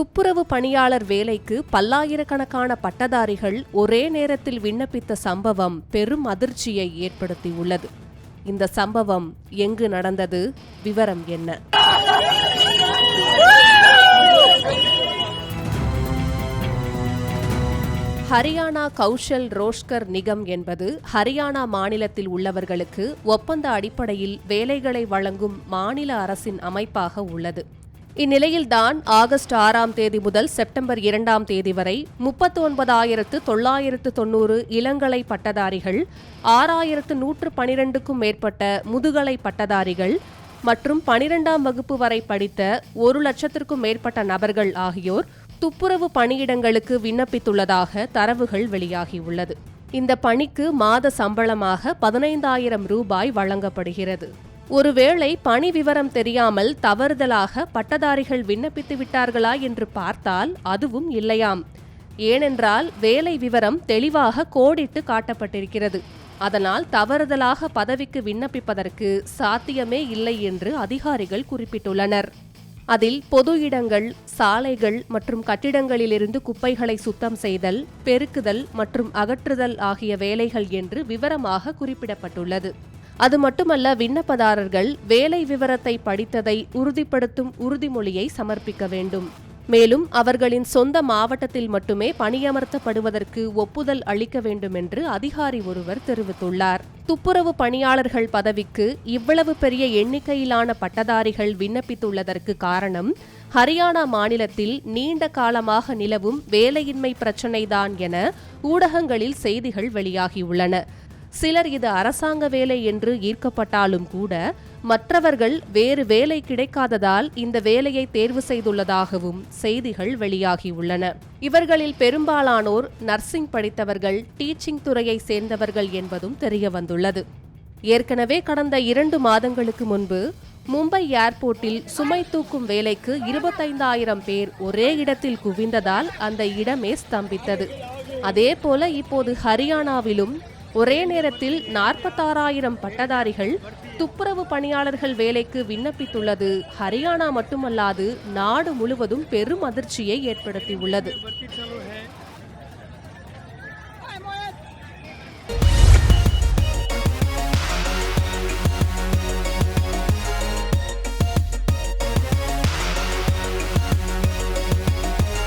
துப்புரவு பணியாளர் வேலைக்கு பல்லாயிரக்கணக்கான பட்டதாரிகள் ஒரே நேரத்தில் விண்ணப்பித்த சம்பவம் பெரும் அதிர்ச்சியை ஏற்படுத்தியுள்ளது. இந்த சம்பவம் எங்கு நடந்தது? விவரம் என்ன? ஹரியானா கௌஷல் ரோஷ்கர் நிகம் என்பது ஹரியானா மாநிலத்தில் உள்ளவர்களுக்கு ஒப்பந்த அடிப்படையில் வேலைகளை வழங்கும் மாநில அரசின் அமைப்பாக உள்ளது. இந்நிலையில்தான் ஆகஸ்ட் ஆறாம் தேதி முதல் செப்டம்பர் இரண்டாம் தேதி வரை முப்பத்தி ஒன்பதாயிரத்து தொள்ளாயிரத்து தொன்னூறு இளங்கலை பட்டதாரிகள் ஆறாயிரத்து நூற்று பனிரெண்டுக்கும் மேற்பட்ட முதுகலை பட்டதாரிகள் மற்றும் பனிரெண்டாம் வகுப்பு வரை படித்த ஒரு லட்சத்திற்கும் மேற்பட்ட நபர்கள் ஆகியோர் துப்புரவு பணியிடங்களுக்கு விண்ணப்பித்துள்ளதாக தரவுகள் வெளியாகியுள்ளது. இந்த பணிக்கு மாத சம்பளமாக பதினைந்தாயிரம் ரூபாய் வழங்கப்படுகிறது. ஒருவேளை பணி விவரம் தெரியாமல் தவறுதலாக பட்டதாரிகள் விண்ணப்பித்து விட்டார்களா என்று பார்த்தால் அதுவும் இல்லையாம். ஏனென்றால் வேலை விவரம் தெளிவாக கோடிட்டு காட்டப்பட்டிருக்கிறது. அதனால் தவறுதலாக பதவிக்கு விண்ணப்பிப்பதற்கு சாத்தியமே இல்லை என்று அதிகாரிகள் குறிப்பிட்டுள்ளனர். அதில் பொது இடங்கள் சாலைகள் மற்றும் கட்டிடங்களிலிருந்து குப்பைகளை சுத்தம் செய்தல் பெருக்குதல் மற்றும் அகற்றுதல் ஆகிய வேலைகள் என்று விவரமாக குறிப்பிடப்பட்டுள்ளது. அது மட்டுமல்ல விண்ணப்பதாரர்கள் வேலை விவரத்தை படித்ததை உறுதிப்படுத்தும் உறுதிமொழியை சமர்ப்பிக்க வேண்டும். மேலும் அவர்களின் சொந்த மாவட்டத்தில் மட்டுமே பணியமர்த்தப்படுவதற்கு ஒப்புதல் அளிக்க வேண்டும் என்று அதிகாரி ஒருவர் தெரிவித்துள்ளார். துப்புரவு பணியாளர்கள் பதவிக்கு இவ்வளவு பெரிய எண்ணிக்கையிலான பட்டதாரிகள் விண்ணப்பித்துள்ளதற்கு காரணம் ஹரியானா மாநிலத்தில் நீண்ட காலமாக நிலவும் வேலையின்மை பிரச்சினைதான் என ஊடகங்களில் செய்திகள் வெளியாகியுள்ளன. சிலர் இது அரசாங்க வேலை என்று ஈர்க்கப்பட்டாலும் கூட மற்றவர்கள் வேறு வேலை கிடைக்காததால் இந்த வேலையை தேர்வு செய்துள்ளதாகவும் செய்திகள் வெளியாகியுள்ளன. இவர்களில் பெரும்பாலானோர் நர்சிங் படித்தவர்கள் டீச்சிங் துறையை சேர்ந்தவர்கள் என்பதும் தெரியவந்துள்ளது. ஏற்கனவே கடந்த இரண்டு மாதங்களுக்கு முன்பு மும்பை ஏர்போர்ட்டில் சுமை தூக்கும் வேலைக்கு இருபத்தைந்தாயிரம் பேர் ஒரே இடத்தில் குவிந்ததால் அந்த இடமே ஸ்தம்பித்தது. அதேபோல இப்போது ஹரியானாவிலும் ஒரே நேரத்தில் நாற்பத்தாறாயிரம் பட்டதாரிகள் துப்புரவு பணியாளர்கள் வேலைக்கு விண்ணப்பித்துள்ளது. ஹரியானா மட்டுமல்லாது நாடு முழுவதும் பெரும் அதிர்ச்சியை ஏற்படுத்தியுள்ளது.